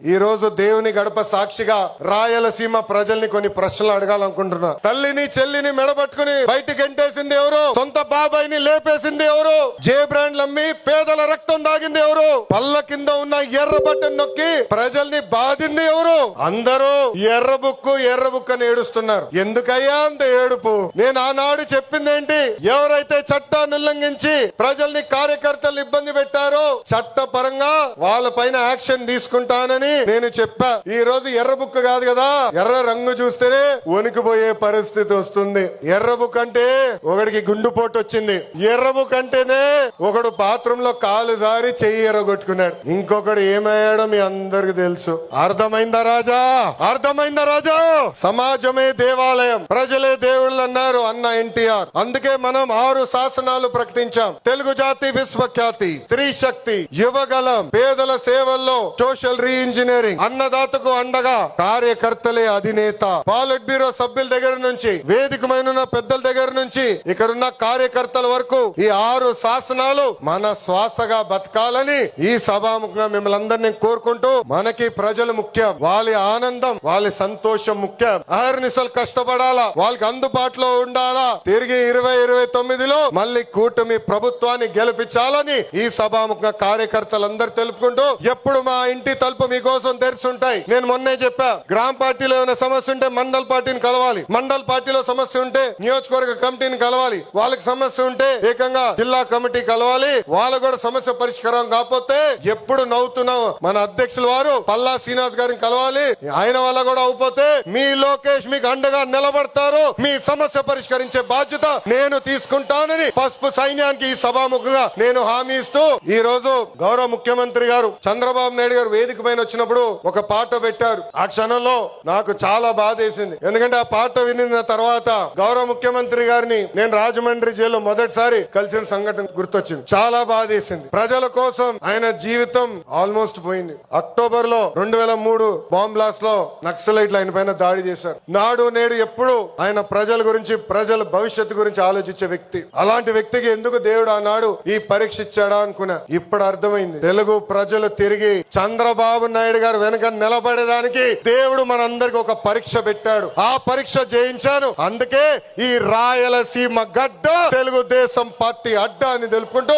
ఈ రోజు దేవుని గడప సాక్షిగా రాయలసీమ ప్రజల్ని కొన్ని ప్రశ్నలు అడగాలనుకుంటున్నా. తల్లిని చెల్లిని మెడబట్టుకుని బయటికి ఎంటేసింది ఎవరు? సొంత బాబాయిని లేపేసింది ఎవరు? జే బ్రాండ్లు అమ్మి పేదల రక్తం దాగింది ఎవరు? పళ్ళ కింద ఉన్న ఎర్ర బట్టను నొక్కి ప్రజల్ని బాధింది ఎవరు? అందరూ ఎర్ర బుక్కు ఎర్ర బుక్ అని ఏడుస్తున్నారు. ఎందుకయ్యా అంత ఏడుపు? నేను ఆనాడు చెప్పింది ఏంటి? ఎవరైతే చట్టాన్ని ఉల్లంఘించి ప్రజల్ని కార్యకర్తలు ఇబ్బంది పెట్టారో చట్టపరంగా వాళ్ళ పైన యాక్షన్ తీసుకుంటానని నేను చెప్పా ఈ రోజు ఎర్ర బుక్ కాదు కదా. ఎర్ర రంగు చూస్తేనే వణికిపోయే పరిస్థితి వస్తుంది. ఎర్ర బుక్ అంటే ఒకడికి గుండుపోటు వచ్చింది. ఎర్ర బుక్ అంటేనే ఒకడు బాత్రూమ్లో కాలు జారి చెయ్యి ఎర్రగొట్టుకున్నాడు ఇంకొకడు ఏమయ్యాడో మీ అందరికి తెలుసు. అర్థమైందా రాజా? అర్థమైందా రాజా? సమాజమే దేవాలయం. ప్రజలే దేవుళ్ళు అన్నారు అన్న ఎన్టీఆర్. అందుకే మనం ఆరు శాసనాలు ప్రకటించాం. తెలుగు జాతి విశ్వఖ్యాతి స్త్రీ శక్తి యువగలం పేదల సేవల్లో సోషల్ ఇంజనీరింగ్ అన్నదాతకు అండగా కార్యకర్తలే అధినేత. పాలిట్ బ్యూరో సభ్యుల దగ్గర నుంచి వేదికమైన పెద్దల దగ్గర నుంచి ఇక్కడున్న కార్యకర్తల వరకు ఈ ఆరు శాసనాలు మన శ్వాసగా బతకాలని ఈ సభాముఖంగా మిమ్మల్ని అందరినీ కోరుకుంటూ మనకి ప్రజలు ముఖ్యం. వాళ్ళ ఆనందం వాళ్ళ సంతోషం ముఖ్యం. అహర్నిశలు కష్టపడాలా? వాళ్ళకి అందుబాటులో ఉండాలా? తిరిగి ఇరవై ఇరవై తొమ్మిదిలో మళ్ళీ కూటమి ప్రభుత్వాన్ని గెలిపించాలని ఈ సభాముఖంగా కార్యకర్తలందరూ తెలుపుకుంటూ ఎప్పుడు మా ఇంటి తలుపు మీకోసం తెరిచుంటాయి నేను మొన్నే చెప్పా గ్రామ పార్టీలో ఏమైనా సమస్య ఉంటే మండల్ పార్టీని కలవాలి. మండల్ పార్టీలో సమస్య ఉంటే నియోజకవర్గ కమిటీని కలవాలి. వాళ్ళకి సమస్య ఉంటే ఏకంగా జిల్లా కమిటీ కలవాలి. వాళ్ళ కూడా సమస్య పరిష్కారం కాకపోతే ఎప్పుడు నవ్వుతున్నాం మన అధ్యక్షుల వారు పల్లా శ్రీనివాస్ గారిని కలవాలి. ఆయన వల్ల కూడా అవుపోతే మీ లోకేష్ మీకు అండగా నిలబడతారు. మీ సమస్య పరిష్కరించే బాధ్యత నేను తీసుకుంటానని పసుపు సైన్యానికి ఈ సభాముఖంగా నేను హామీ ఇస్తూ ఈ రోజు గౌరవ ముఖ్యమంత్రి గారు చంద్రబాబు నాయుడు గారు వేదిక పైన వచ్చినప్పుడు ఒక పాట పెట్టారు. ఆ క్షణంలో నాకు చాలా బాధ వేసింది ఎందుకంటే ఆ పాట వినిన తర్వాత గౌరవ ముఖ్యమంత్రి గారిని నేను రాజమండ్రి జైల్లో మొదటిసారి కలిసిన సంఘటన గుర్తొచ్చింది. చాలా బాధ వేసింది ప్రజల కోసం ఆయన జీవితం ఆల్మోస్ట్ పోయింది. అక్టోబర్లో రెండు వేల మూడు బాంబ్ బ్లాస్ట్లో నక్సలైట్లు ఆయన పైన దాడి చేశారు. నాడు నేడు ఎప్పుడు ఆయన ప్రజల గురించి ప్రజల భవిష్యత్తు గురించి ఆలోచించే వ్యక్తి. అలాంటి వ్యక్తికి ఎందుకు దేవుడు ఆనాడు ఈ పరీక్ష ఇచ్చాడా అనుకున్నా. ఇప్పుడు అర్థమైంది. తెలుగు ప్రజలు తిరిగి చంద్రబాబు నాయుడు నాయుడు గారు వెనక నిలబడేదానికి దేవుడు మనందరికి ఒక పరీక్ష పెట్టాడు. ఆ పరీక్ష జయించాను. అందుకే ఈ రాయలసీమ గడ్డ తెలుగుదేశం పార్టీ అడ్డా అని తెలుపుకుంటూ